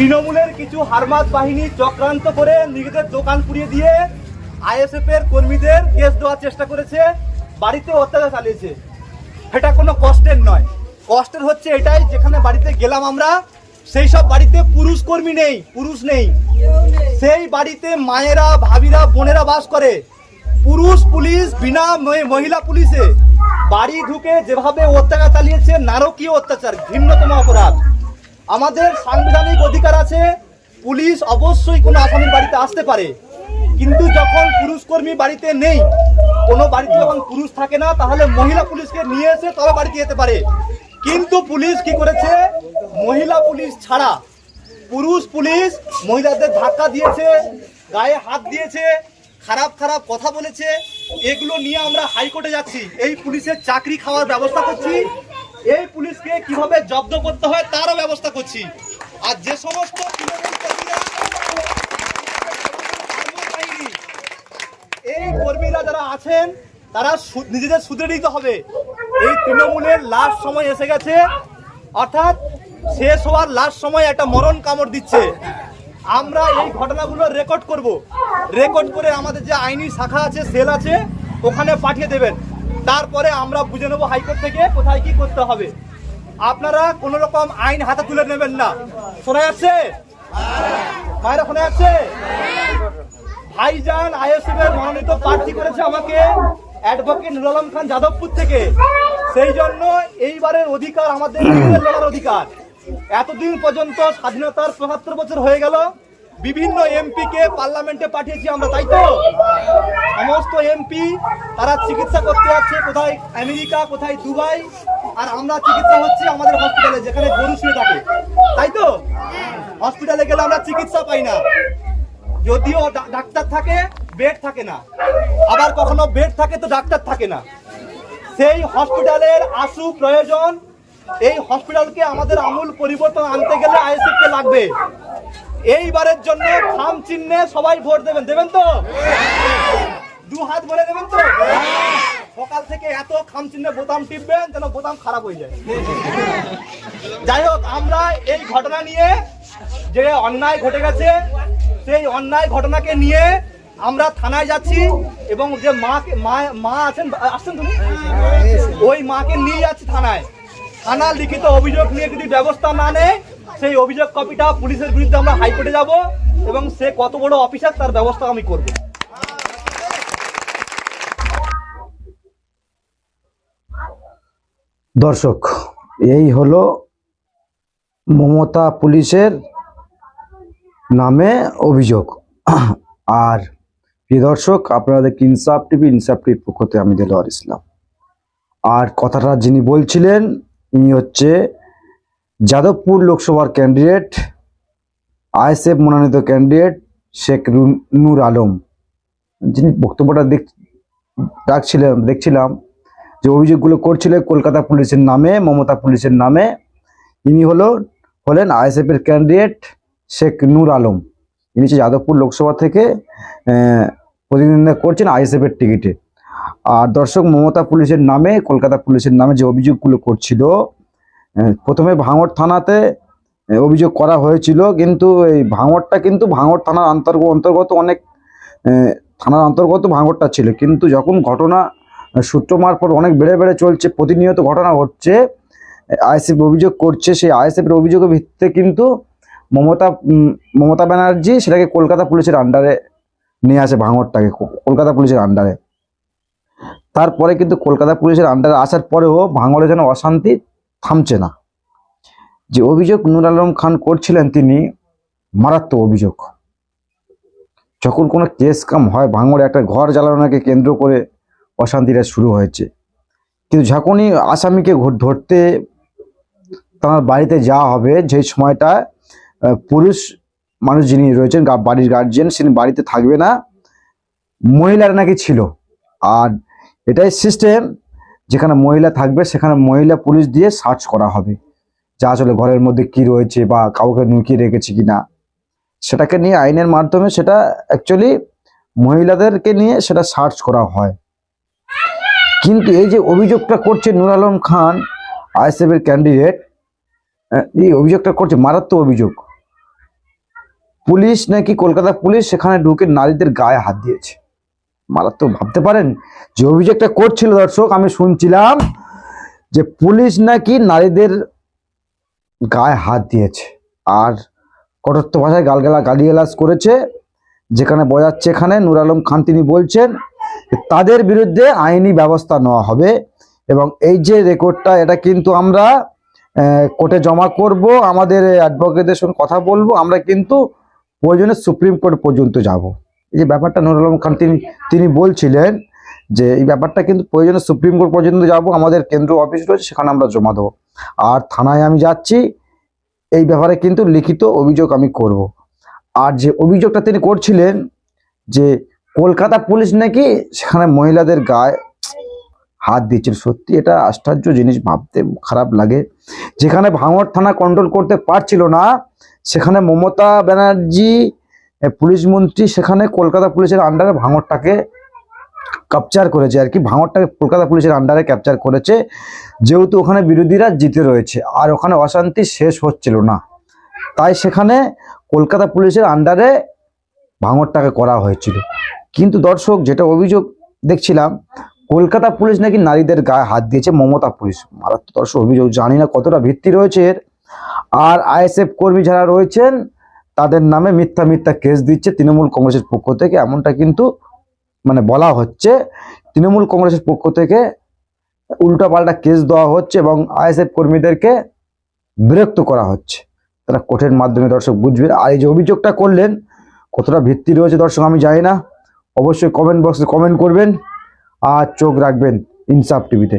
তৃণমূলের কিছু হারমাত বাহিনী চক্রান্ত করে নিজেদের দোকান পুড়িয়ে দিয়ে আইএসএফ এর কর্মীদের কেস দেওয়ার চেষ্টা করেছে বাড়িতে অত্যাচার চালিয়েছে। এটা কোনো কষ্টের নয়। কষ্টের হচ্ছে এটাই, যেখানে বাড়িতে গেলাম আমরা, সেই সব বাড়িতে পুরুষ কর্মী নেই, পুরুষ নেই। সেই বাড়িতে মায়েরা, ভাবিরা, বোনেরা বাস করে। পুরুষ, পুলিশ, বিনা মহি- মহিলা পুলিশে। বাড়ি ঢুকে যেভাবে অত্যাচার চালিয়েছে, নারকীয় অত্যাচার ঘৃণ্যতম অপরাধ। আমাদের সাংবিধানিক অধিকার আছে, পুলিশ অবশ্যই কোনো আসামির বাড়িতে আসতে পারে। কিন্তু যখন পুরুষ কর্মী বাড়িতে নেই, কোনো বাড়িতে যখন পুরুষ থাকে না, তাহলে মহিলা পুলিশকে নিয়ে এসে তবে বাড়িতে যেতে পারে। কিন্তু পুলিশ কি করেছে? মহিলা পুলিশ ছাড়া। পুরুষ পুলিশ মহিলাদের ধাক্কা দিয়েছে, গায়ে হাত দিয়েছে, খারাপ খারাপ কথা বলেছে। এগুলো নিয়ে আমরা হাইকোর্টে যাচ্ছি। এই পুলিশের চাকরি খাওয়ার ব্যবস্থা করছি। এই পুলিশকে কীভাবে জব্দ করতে হয় তারও ব্যবস্থা করছি। আর যে সমস্ত এই কর্মীরা যারা আছেন, তারা নিজেদের সুধরে নিতে হবে। এই তৃণমূলের লাস্ট সময় এসে গেছে। অর্থাৎ শেষ হওয়ার লাস্ট সময় একটা মরণ কামড় দিচ্ছে। আমরা এই ঘটনাগুলো রেকর্ড করব। রেকর্ড করে আমাদের যে আইনি শাখা আছে সেল আছে, ওখানে পাঠিয়ে দেবেন। তারপরে আমরা বুঝে নেব হাইকোর্ট থেকে কোথায় কি করতে হবে। আপনারা কোনো রকম আইন হাতে তুলে নেবেন না। শোনা যাচ্ছে? মায়েরা, শোনা যাচ্ছে? ভাইজান আইএসএফ এর মনোনীত প্রার্থী করেছে আমাকে অ্যাডভোকেট নুর আলম খান যাদবপুর থেকে। সেই জন্য এইবারের অধিকার আমাদের লড়ার অধিকার। এতদিন পর্যন্ত স্বাধীনতার পঁচাত্তর বছর হয়ে গেল। বিভিন্ন এমপি কে পার্লামেন্টে পাঠিয়েছি আমরা, তাই তো? সমস্ত এমপি তারা চিকিৎসা করতে যাচ্ছে, কোথায় আমেরিকা, কোথায় দুবাই, আর আমরা চিকিৎসা হচ্ছে আমাদের হসপিটালে যেখানে গরু শুয়ে থাকে, তাই তো? হসপিটালে গেলে আমরা চিকিৎসা পাই না। যদিও ডাক্তার থাকে বেড থাকে না। আবার কখনো বেড থাকে তো ডাক্তার থাকে না। সেই হসপিটালের আশু প্রয়োজন, এই হসপিটালকে আমাদের আমূল পরিবর্তন আনতে গেলে আইএসএফ কে লাগবে। এইবারের জন্য খাম চিহ্নে সবাই ভোট দেবেন। দেবেন তো? দু হাত বলে দেবেন তো? সকাল থেকে এত খাম চিহ্নে বোতাম টিপবেন যেন বোতাম খারাপ হয়ে যায়। যাই হোক, আমরা এই ঘটনা নিয়ে যে অন্যায় ঘটে গেছে, সেই অন্যায় ঘটনাকে নিয়ে আমরা থানায় যাচ্ছি এবং যে মাকে মা মা আছেন, আসছেন তুমি ওই মাকে নিয়ে যাচ্ছি থানায়। থানার লিখিত অভিযোগ নিয়ে যদি ব্যবস্থা না নেয়, সেই অভিযোগ কপিটা পুলিশের বিরুদ্ধে আমরা হাইকোর্টে যাব এবং সে কত বড় অফিসার তার ব্যবস্থা আমি করব। দর্শক, এই হলো মমতা পুলিশের নামে অভিযোগ। আর প্রিয় দর্শক আপনারা দেখি ইনসাফ টিভি, ইনসাফ টিভির পক্ষ থেকে আমি দেলোয়ার ইসলাম। আর কথাটা যিনি বলছিলেন ইনি হচ্ছে যাদবপুর লোকসভার ক্যান্ডিডেট আইএসএফ মনোনীত ক্যান্ডিডেট শেখ নূর আলম। যিনি বক্তব্যটা দেখ ডাকছিলাম দেখছিলাম যে অভিযোগগুলো করছিলেন কলকাতা পুলিশের নামে, মমতা পুলিশের নামে। ইনি হলো হলেন আইএসএফ এর ক্যান্ডিডেট শেখ নূর আলম। ইনি হচ্ছে যাদবপুর লোকসভা থেকে প্রতিদ্বন্দ্বিতা করছেন আইএসএফ এর টিকিটে আর দর্শক মমতা পুলিশের নামে, কলকাতা পুলিশের নামে যে অভিযোগগুলো করছিল প্রথমে ভাঙড় থানাতে অভিযোগ করা হয়েছিল, কিন্তু এই ভাঙড়টা কিন্তু ভাঙড় থানার অন্তর্গত অন্তর্গত অনেক থানার অন্তর্গত ভাঙড়টা ছিল। কিন্তু যখন ঘটনা সূত্র মারফত অনেক বেড়ে বেড়ে চলছে, প্রতিনিয়ত ঘটনা ঘটছে আইএসএফ অভিযোগ করছে, সেই আইএসএফ এর অভিযোগের ভিত্তিতে কিন্তু মমতা মমতা ব্যানার্জি সেটাকে কলকাতা পুলিশের আন্ডারে নিয়ে আসে ভাঙরটাকে কলকাতা পুলিশের আন্ডারে তারপরে কিন্তু কলকাতা পুলিশের আন্ডারে আসার পরেও ভাঙড়ে যেন অশান্তি থামছে না। যে অভিযোগ নুর আলম খান করছিলেন তিনি, মারাত্মক অভিযোগ। যখন কোনো কেস কাম হয়, ভাঙড়ে একটা ঘর জ্বালানোকে কেন্দ্র করে অশান্তিটা শুরু হয়েছে। কিন্তু যখনই আসামিকে ধরতে তার বাড়িতে যাওয়া হবে যে সময়টা পুরুষ মানুষ যিনি রয়েছেন বাড়ির গার্জিয়ান তিনি বাড়িতে থাকবে না, মহিলারা নাকি ছিল। আর এটাই সিস্টেম যেখানে মহিলা থাকবে, সেখানে মহিলা পুলিশ দিয়ে সার্চ করা হবে। যা আসলে ঘরের মধ্যে কি রয়েছে বা কাউকে লুকিয়ে রেখেছে কি না সেটাকে নিয়ে আইনের মাধ্যমে সেটা অ্যাকচুয়ালি মহিলাদেরকে নিয়ে সেটা সার্চ করা হয়। কিন্তু এই যে অভিযোগটা করছে নুর আলম খান আইএসএফ এর ক্যান্ডিডেট এই অভিযোগটা করছে মারাত্মক অভিযোগ। পুলিশ নাকি কলকাতা পুলিশ সেখানে ঢুকে নারীদের গায়ে হাত দিয়েছে। মারাত্মক ভাবতে পারেন? যে অভিযোগটা করছিল দর্শক, আমি শুনছিলাম যে পুলিশ নাকি নারীদের গায়ে হাত দিয়েছে আর কটত্ব ভাষায় গালগালা, গালিগালাজ করেছে। যেখানে বোঝাচ্ছে এখানে নুর আলম খান তিনি বলছেন তাদের বিরুদ্ধে আইনি ব্যবস্থা নেওয়া হবে এবং এই যে রেকর্ডটা, এটা কিন্তু আমরা কোর্টে জমা করব, আমাদের অ্যাডভোকেটের সঙ্গে কথা বলব, আমরা কিন্তু প্রয়োজনে সুপ্রিম কোর্ট পর্যন্ত যাব। এই যে ব্যাপারটা নুর আলম খান তিনি তিনি বলছিলেন যে এই ব্যাপারটা কিন্তু প্রয়োজনে সুপ্রিম কোর্ট পর্যন্ত যাব, আমাদের কেন্দ্র অফিস রয়েছে, সেখানে আমরা জমা দেবো। আর থানায় আমি যাচ্ছি, এই ব্যাপারে কিন্তু লিখিত অভিযোগ আমি করব। আর যে অভিযোগটা তিনি করছিলেন যে কলকাতা পুলিশ নাকি সেখানে মহিলাদের গায়ে হাত দিচ্ছিল সত্যি এটা আশ্চর্য জিনিস, ভাবতে খারাপ লাগে। যেখানে ভাঙড় থানা কন্ট্রোল করতে পারছিল না, সেখানে মমতা ব্যানার্জি পুলিশ মন্ত্রী সেখানে কলকাতা পুলিশের আন্ডারে ভাঙরটাকে ক্যাপচার করেছে আর কি, ভাঙরটাকে কলকাতা পুলিশের আন্ডারে ক্যাপচার করেছে। যেহেতু ওখানে বিরোধীরা জিতে রয়েছে, আর ওখানে অশান্তি শেষ হচ্ছিল না। তাই সেখানে কলকাতা পুলিশের আন্ডারে ভাঙরটাকে করা হয়েছিল। কিন্তু দর্শক, যেটা অভিযোগ দেখছিলাম, কলকাতা পুলিশ নাকি নারীদের গায়ে হাত দিয়েছে, মমতা পুলিশ। মারাত্মক দর্শক, অভিযোগ জানি না কতটা ভিত্তি রয়েছে এর। আর আইএসএফ কর্মী যারা রয়েছেন তাদের নামে মিথ্যা মিথ্যা কেস দিচ্ছে তৃণমূল কংগ্রেসের পক্ষ থেকে। এমনটা কিন্তু মানে বলা হচ্ছে। তৃণমূল কংগ্রেসের পক্ষ থেকে উল্টাপাল্টা কেস দেওয়া হচ্ছে এবং আইএসএফ কর্মীদেরকে বিরক্ত করা হচ্ছে। তারা কোর্টের মাধ্যমে দর্শক বুঝবে। আর এই যে অভিযোগটা করলেন, কতটা ভিত্তি রয়েছে দর্শক আমি জানি না। অবশ্যই কমেন্ট বক্সে কমেন্ট করবেন। আর চোখ রাখবেন ইনসাফ টিভিতে